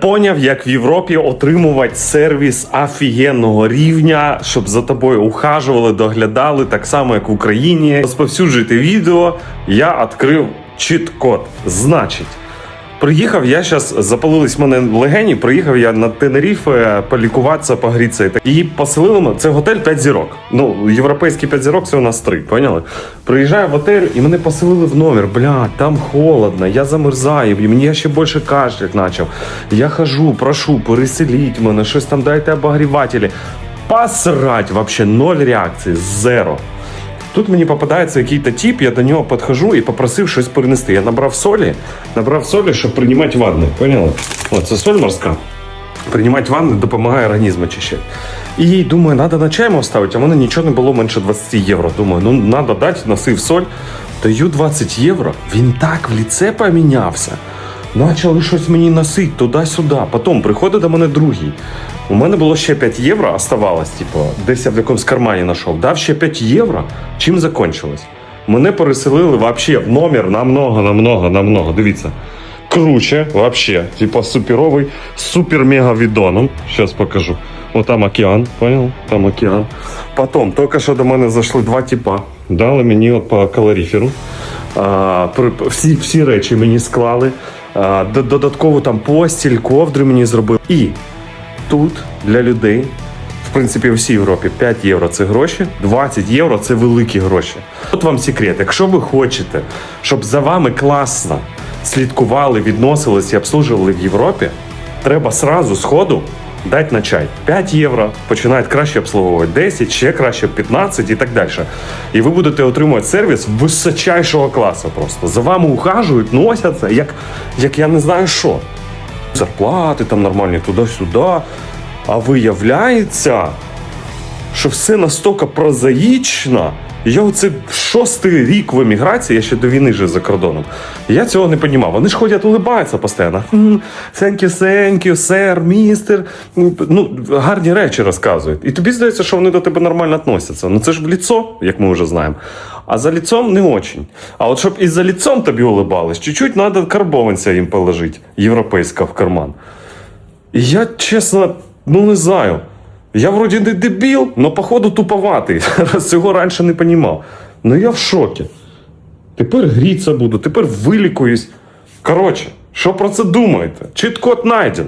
Поняв, як в Європі отримувати сервіс офігенного рівня, щоб за тобою ухажували, доглядали, так само як в Україні. Розповсюджуйте відео. Я відкрив чіт-код. Значить, приїхав я зараз, запалились в мене легені. Приїхав я на Тенеріфе полікуватися, погрітися. І поселили мене. Це готель 5 зірок. Ну, європейський 5 зірок це у нас 3, поняли? Приїжджаю в готель і мене поселили в номер. Блядь, там холодно, я замерзаю, і мені ще більше кашлять почав. Я хожу, прошу, переселіть мене, щось там дайте обогрівателі. Посрать, вообще ноль реакції, зеро. Тут мені попадається якийсь тип, я до нього підходжу і попросив щось перенести. Я набрав солі, набрав солі, щоб приймати ванни. Поняли? О, це соль морська. Приймати ванни допомагає організм очищати. І думаю, треба на чаймо вставити, а в мене нічого не було менше 20 євро. Думаю, ну треба дати, носив соль. Даю 20 євро. Він так в ліце помінявся. Почали щось мені носити туди-сюди. Потім приходить до мене другий. У мене було ще 5 євро, оставалось, типу, десь я в якомусь кармані знайшов. Дав ще 5 євро. Чим закончилось? Мене переселили вообще в номер намного, намного, намного. Дивіться. Круче, вообще. Типа суперовий, супер-мега відоном. Сейчас покажу. Вот там океан, понял? Там океан. Потом, тільки що до мене зайшли два типа. Дали мені по калоріферу. А, при- всі, всі речі мені склали. А, д- додатково там постіль, ковдри мені зробили. І тут для людей, в принципі, в всій Європі 5 євро це гроші, 20 євро це великі гроші. От вам секрет. Якщо ви хочете, щоб за вами класно слідкували, відносились і обслужували в Європі, треба сразу сходу дати на чай. 5 євро починають краще обслуговувати, 10, ще краще 15 і так далі. І ви будете отримувати сервіс височайшого класу просто. За вами ухажують, носяться, як, як я не знаю що зарплати там нормальні туди-сюди. А виявляється, що все настільки прозаїчно. Я оце шостий рік в еміграції, я ще до війни жив за кордоном. Я цього не розумів. Вони ж ходять, улибаються постійно. Сенькю, сенькю, сер, містер. Ну, гарні речі розказують. І тобі здається, що вони до тебе нормально відносяться. Ну це ж в ліцо, як ми вже знаємо. А за ліцом не очень. А от щоб і за ліцом тобі улибались, чуть-чуть треба карбованця їм положити, європейська в карман. І я, чесно, ну не знаю. Я вроді не дебіл, але походу туповатий. Раз цього раніше не понімав. Ну я в шокі. Тепер гріться буду, тепер вилікуюсь. Коротше, що про це думаєте? Чіт-код найден.